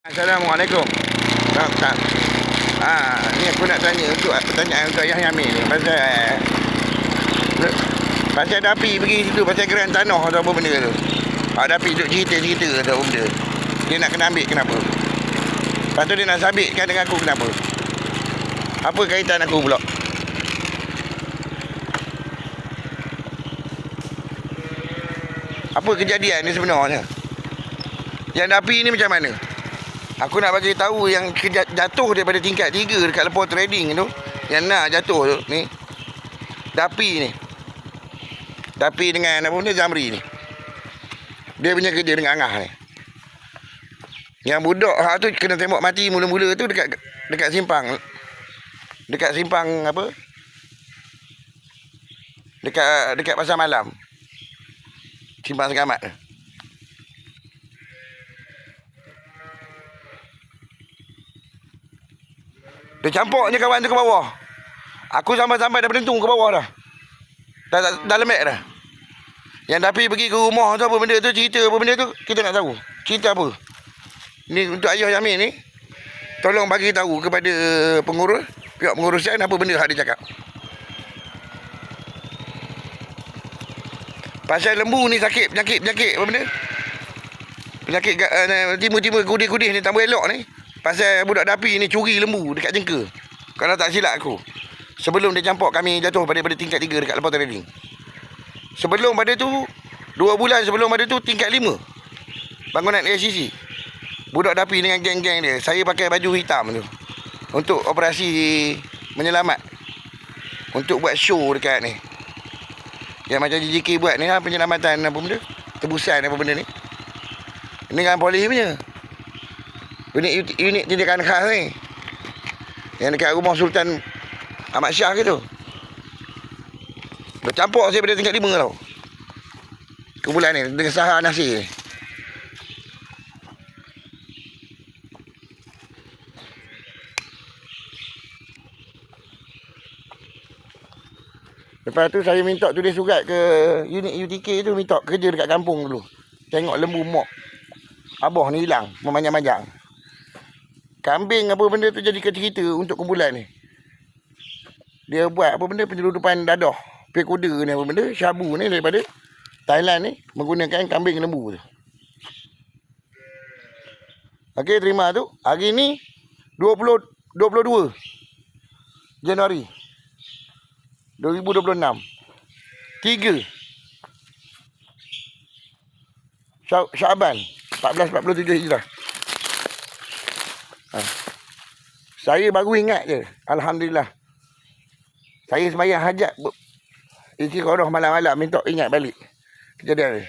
Assalamualaikum. Tak, tak. Ah, ni aku nak tanya untuk pertanyaan untuk Ayah Yamin ni pasal pasal Dapi pergi situ pasal geran tanah atau apa benda tu. Ah, Dapi duk cerita-cerita atau benda. Dia nak kena ambil kenapa? Lepas tu dia nak sabitkan dengan aku kenapa? Apa kaitan aku pula? Apa kejadian ni sebenarnya? Yang Dapi ni macam mana? Aku nak bagi tahu yang jatuh daripada tingkat 3 dekat Lepo Trading tu. Yang nak jatuh tu ni. Dapi ni. Dapi dengan apa benda Zamri ni. Dia punya kerja dengan Angah ni. Yang budak hak tu kena tembak mati mula-mula tu dekat dekat simpang. Dekat simpang apa? Dekat dekat pasar malam. Simpang Sekamat tu. Dia campurnya kawan tu ke bawah. Aku sampai-sampai dah berdentung ke bawah dah. Dah, dah, dah lembek dah. Yang Dapi pergi ke rumah tu apa benda tu, cerita apa benda tu, kita nak tahu. Cerita apa. Ni untuk ayah Yamin ni. Tolong bagi tahu kepada pengurus, pihak pengurusan apa benda hak dia cakap. Pasal lembu ni sakit, penyakit, penyakit apa benda? Penyakit uh, timur-timur kudih-kudih ni tambah elok ni. Pasal budak dapi ni curi lembu dekat jengka. Kalau tak silap aku. Sebelum dia campur kami jatuh pada pada tingkat 3 dekat lepas trading. Sebelum pada tu dua bulan sebelum pada tu tingkat 5. Bangunan ACC. Budak dapi dengan geng-geng dia. Saya pakai baju hitam tu. Untuk operasi menyelamat. Untuk buat show dekat ni. Yang macam JJK buat ni lah penyelamatan apa benda. Tebusan apa benda ni. Ini kan polis punya. Unit, unit tindakan khas ni. Yang dekat rumah Sultan Ahmad Syah ke tu. Bercampur saya pada tingkat lima tau. Kumpulan ni dengan Sahar Nasir ni. Lepas tu saya minta tulis surat ke unit UTK tu minta kerja dekat kampung dulu. Tengok lembu mok. Abah ni hilang, memanjang-manjang. Kambing apa benda tu jadi cerita untuk kumpulan ni. Dia buat apa benda penyeludupan dadah. Pek kuda ni apa benda, syabu ni daripada Thailand ni menggunakan kambing lembu tu. Okey, terima tu. Hari ni 20 22 Januari 2026. 3 Sya- Syaban 1447 Hijrah. Ha. Saya baru ingat je. Alhamdulillah. Saya sembahyang hajat. Isi koroh malam-malam minta ingat balik. Kejadian ni.